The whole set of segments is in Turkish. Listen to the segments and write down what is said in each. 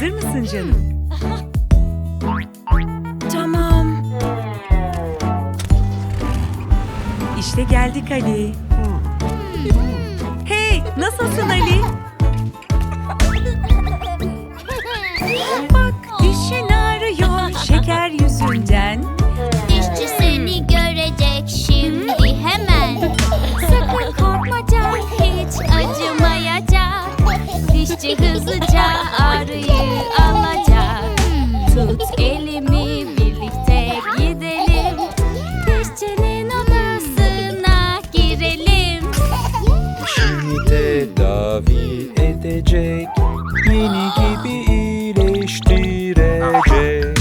Hazır mısın canım? Tamam. İşte geldik Ali. Hey, nasılsın Ali? Dişçi hızlıca ağrıyı alacak. Tut elimi birlikte gidelim. Dişçinin odasına girelim. Dişini tedavi edecek Yeni gibi iyileştirecek.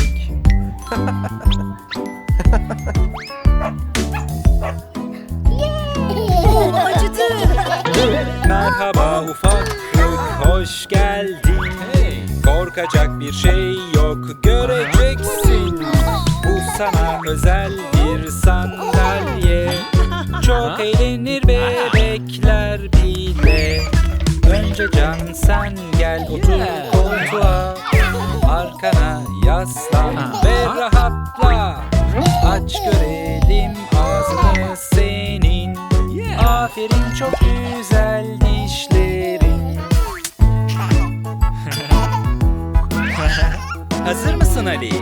Merhaba ufaklık hoş geldin. Korkacak bir şey yok göreceksin. Bu sana özel bir sandalye. Çok eğlenir bebekler bile. Önce can sen Mısın Ali?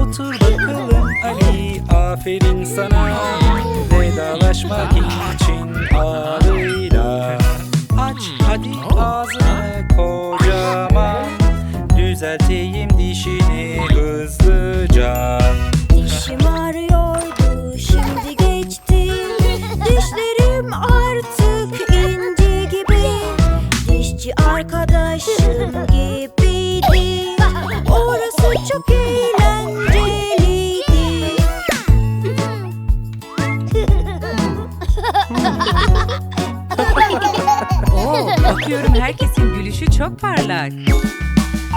Otur bakalım Ali Aferin sana Vedalaşmak için ağrıyla çok parlak.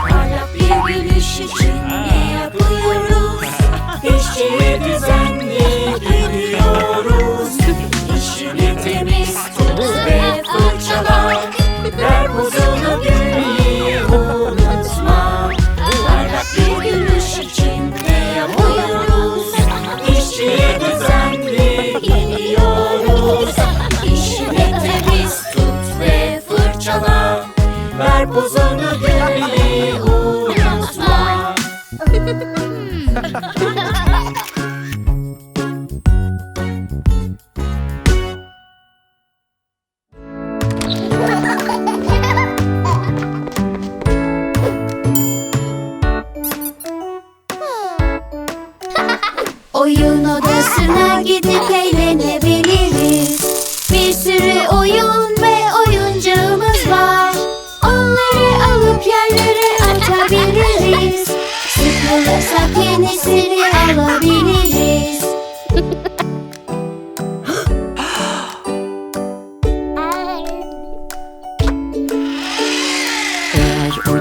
Parlak bir gülüş için ne yapıyoruz? Dişçiye düzenli gidiyoruz. Dişini temiz tut ve fırçala.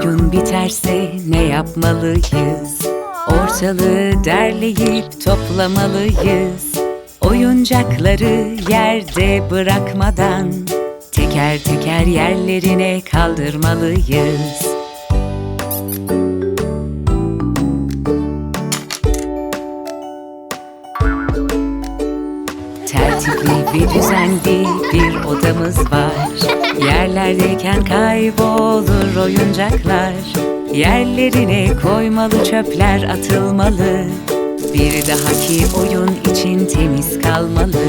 Oyun biterse ne yapmalıyız? Ortalığı derleyip toplamalıyız. Oyuncakları yerde bırakmadan teker teker yerlerine kaldırmalıyız. Tertipli ve düzenli bir odamız var. Yerlerdeyken kaybolur oyuncaklar. Yerlerine koymalı çöpler atılmalı Bir dahaki oyun için temiz kalmalı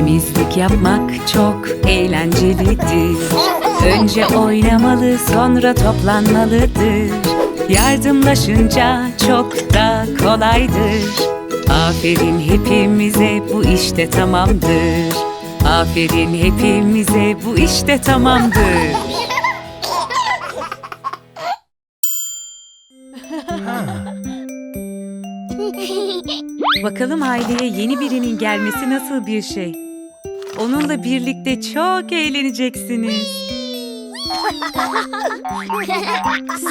Temizlik yapmak çok eğlencelidir. Önce oynamalı sonra toplanmalıdır. Yardımlaşınca çok da kolaydır. Aferin hepimize bu işte tamamdır. Aferin hepimize bu işte tamamdır. Bakalım aileye yeni birinin gelmesi nasıl bir şey? Onunla birlikte çok eğleneceksiniz.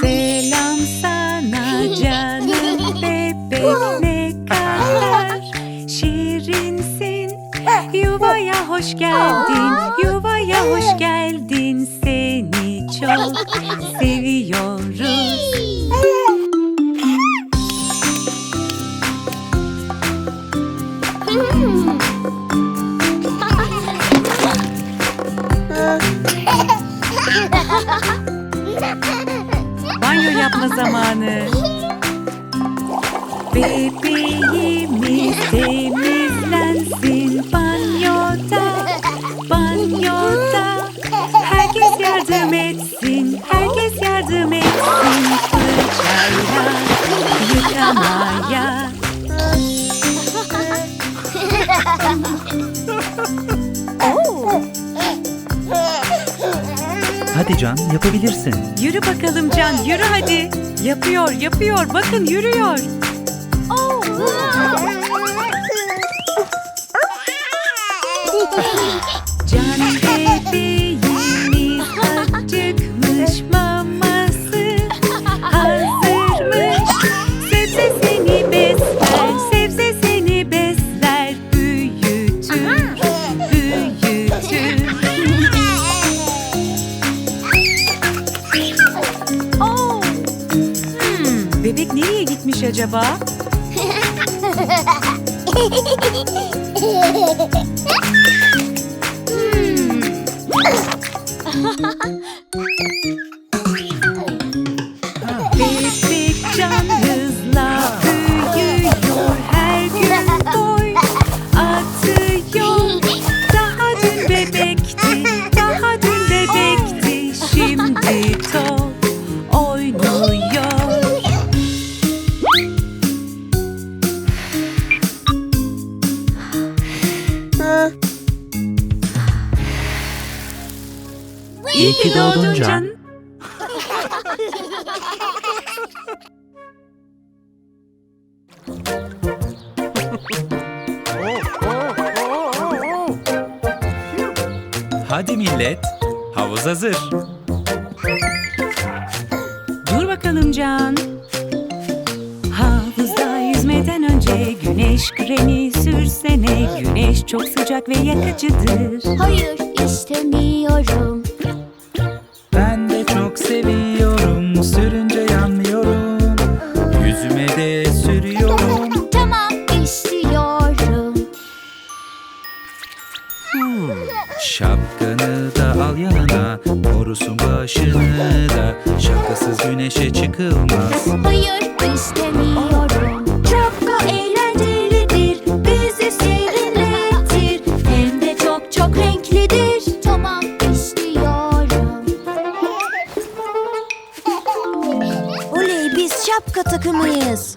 Selam sana canım bebek ne kadar şirinsin. Yuvaya hoş geldin, yuvaya hoş geldin. Seni çok seviyoruz. Bakın yürüyor. Şimdi top oynuyor. Can. Hadi millet. Havuz hazır. Bakalım Can. Havuzda yüzmeden önce güneş kremi sürsene. Güneş çok sıcak ve yakıcıdır. Hayır istemiyorum Ben de çok seviyorum. Sürünce yanmıyorum. Yüzüme de sürüyorum. Tamam istiyorum Şapkanı da al yanına. Korusun başını da Şapkasız güneşe çıkılmaz. Hayır istemiyorum. Şapka eğlencelidir Bizi seyrettir Hem de çok çok renklidir. Tamam istiyorum. Oley biz şapka takımıyız.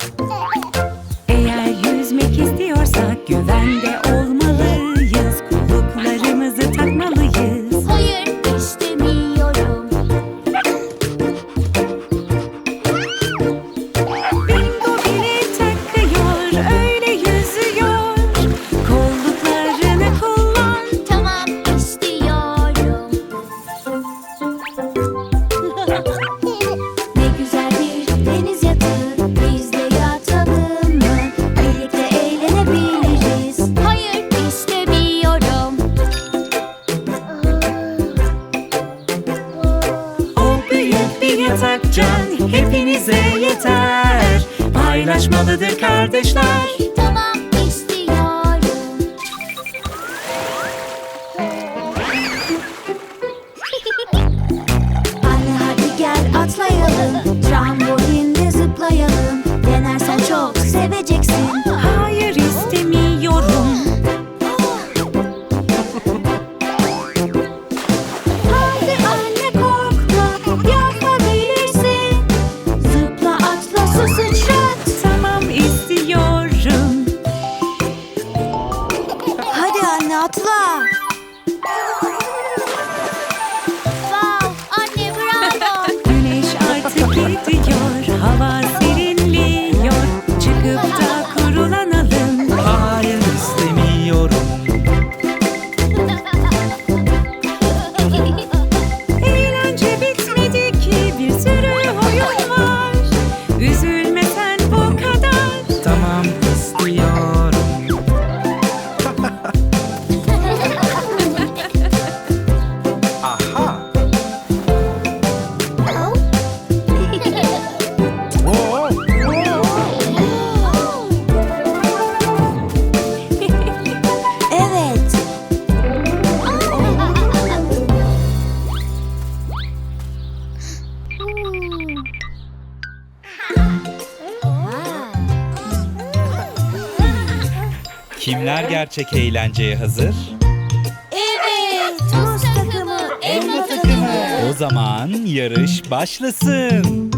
kardeşler. Defne atla. Kimler gerçek eğlenceye hazır? Evet. Toz takımı, elma takımı. O zaman yarış başlasın.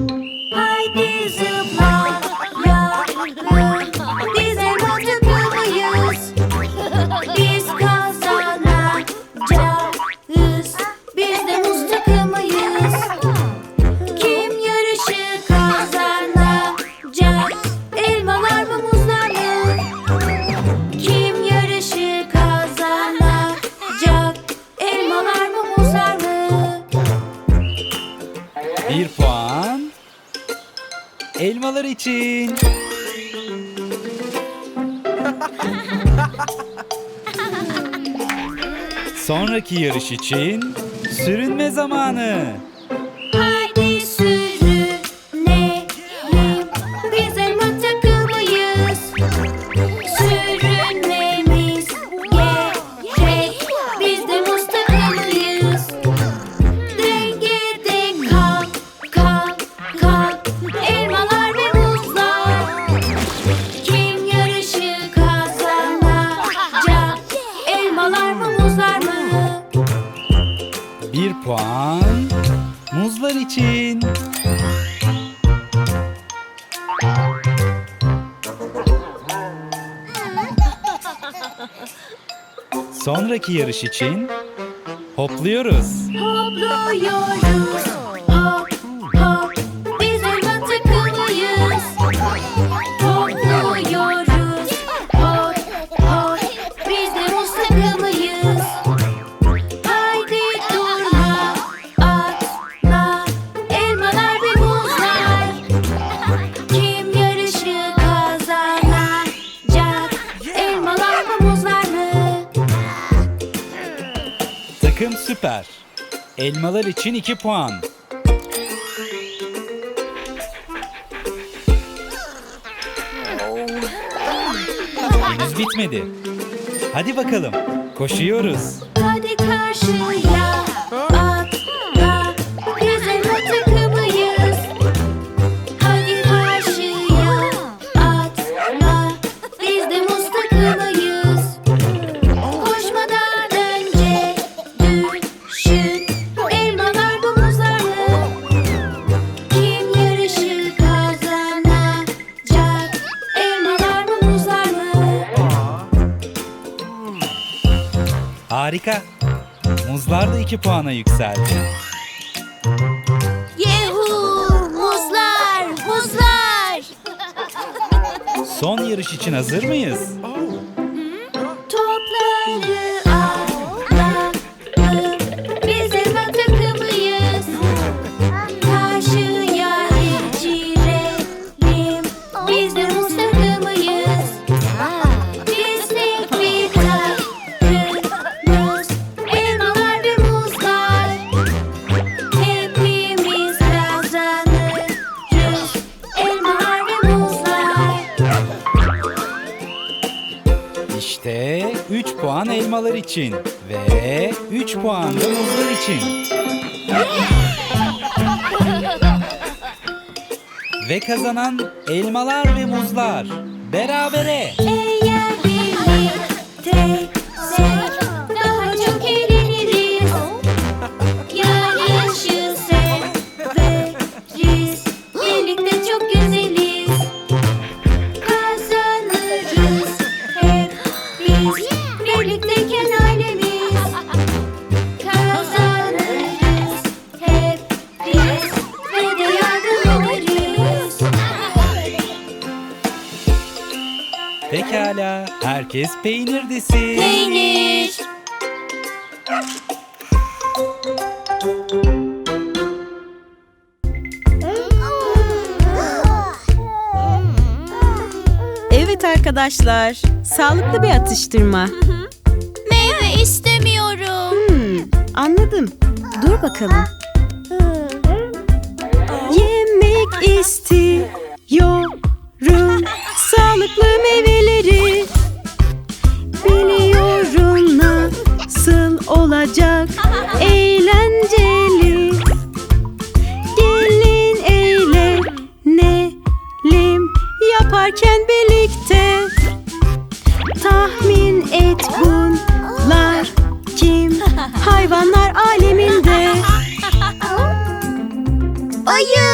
Sonraki yarış için sürünme zamanı. yarış için hopluyoruz. Hopluyoruz. Elmalar için 2 puan. Henüz bitmedi. Hadi bakalım. Koşuyoruz. Harika. Muzlar da 2 puana yükseldi. Yehu! Muzlar! Muzlar! Son yarış için hazır mıyız? puan elmalar için ve 3 puan da muzlar için. ve kazanan elmalar ve muzlar berabere. Eee! herkes peynir desin. Peynir. Evet arkadaşlar, sağlıklı bir atıştırma. Meyve istemiyorum. Hmm, anladım. Dur bakalım. Yemek istiyorum. Sağlıklı meyveler. hayvanlar aleminde. Ayı.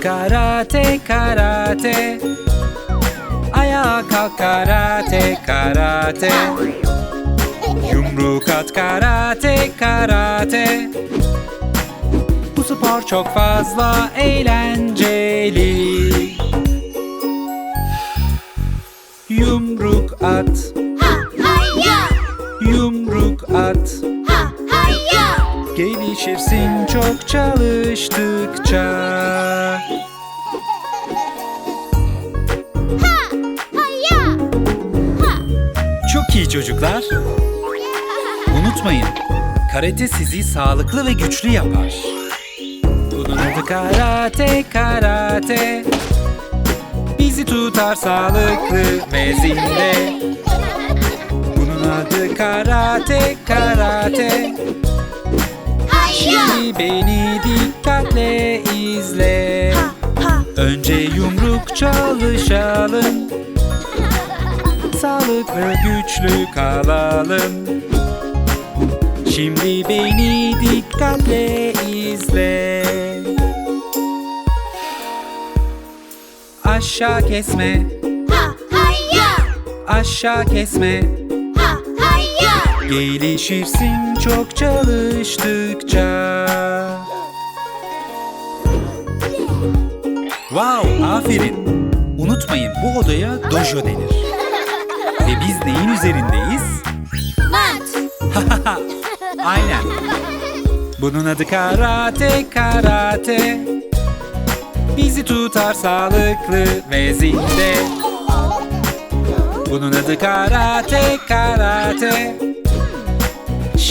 Karate karate. Ayağa kalk karate karate. Yumruk at karate karate. Bu spor çok fazla eğlenceli. Yumruk at. Yumruk at Gelişirsin çok çalıştıkça Çok iyi çocuklar. Unutmayın, karate sizi sağlıklı ve güçlü yapar. Bunun adı karate, karate. Bizi tutar sağlıklı ve zinde. Bunun adı karate, karate. Şimdi beni dikkatle izle. Önce yumruk çalışalım. Sağlıklı güçlü kalalım. Şimdi beni dikkatle izle. Aşağı kesme, aşağı kesme. Gelişirsin çok çalıştıkça. Wow, aferin. Unutmayın bu odaya dojo denir. Ve biz neyin üzerindeyiz? Aynen. Bunun adı karate, karate. Bizi tutar sağlıklı ve zinde. Bunun adı karate, karate.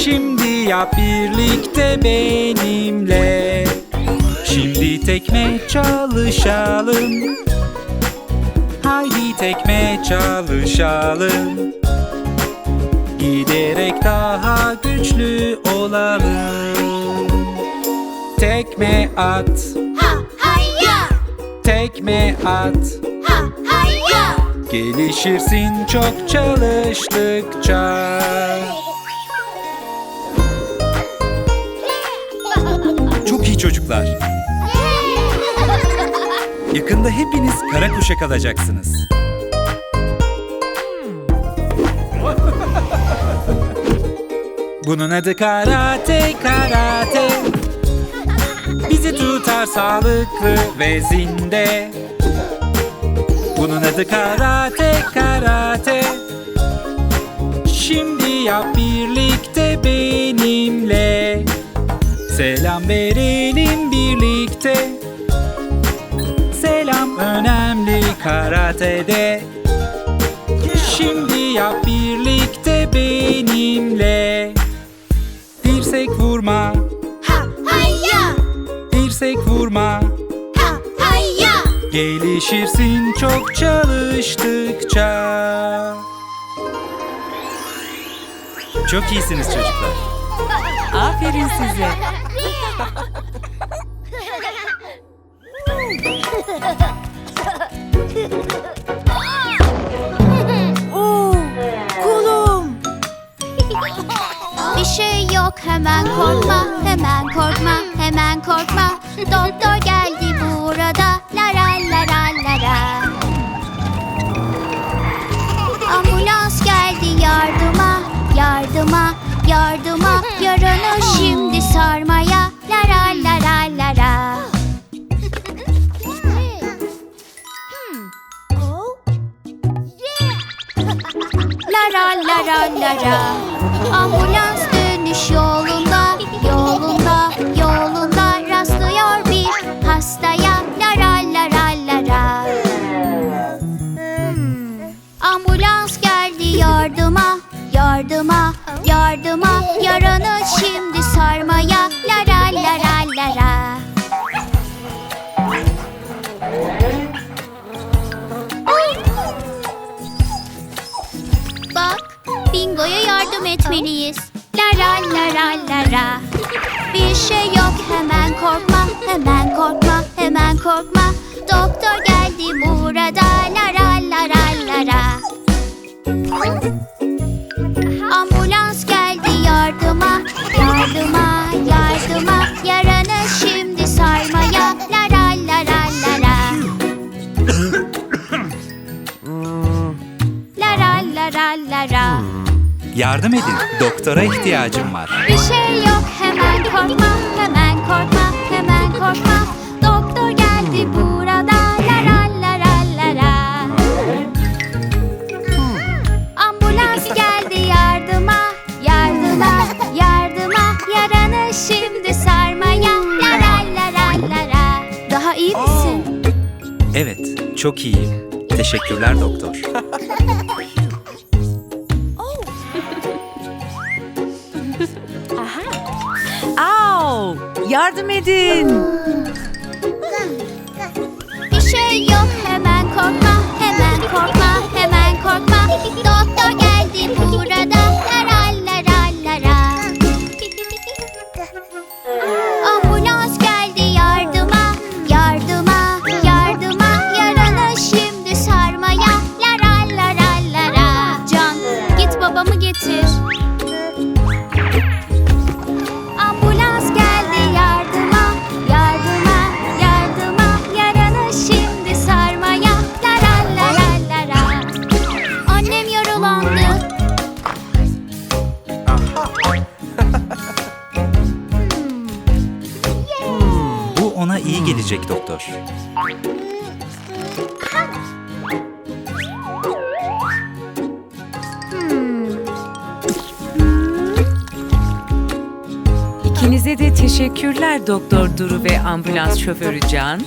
Şimdi yap birlikte benimle. Şimdi tekme çalışalım. Haydi tekme çalışalım. Giderek daha güçlü olalım. Tekme at, tekme at. Gelişirsin çok çalıştıkça. Çocuklar. Yakında hepiniz kara kuşak alacaksınız. Bunun adı karate karate Bizi tutar sağlıklı ve zinde Bunun adı karate karate Şimdi yap birlikte benimle Selam verelim birlikte. Selam önemli karatede. Şimdi yap birlikte benimle. Dirsek vurma, dirsek vurma. Gelişirsin çok çalıştıkça. Çok iyisiniz çocuklar. Aferin size. Bir şey yok hemen korkma hemen korkma hemen korkma. Doktor geldi La la la la la la Ambulans dönüyor iş yolunda, yolunda, yolunda rastlıyor bir hastaya. Lara lara lara. Ambulans geldi yardıma, yardıma, yardıma. Yaranı şimdi sarmaya. Lara lara lara Bingo'ya yardım etmeliyiz. Lara lara lara Bir şey yok hemen korkma, hemen korkma, hemen korkma. Doktor geldi burada. Lara lara lara Ambulans Yardım edin. Doktora ihtiyacım var. Bir şey yok hemen korkma, It's. Teşekkürler Doktor Duru ve ambulans şoförü Can.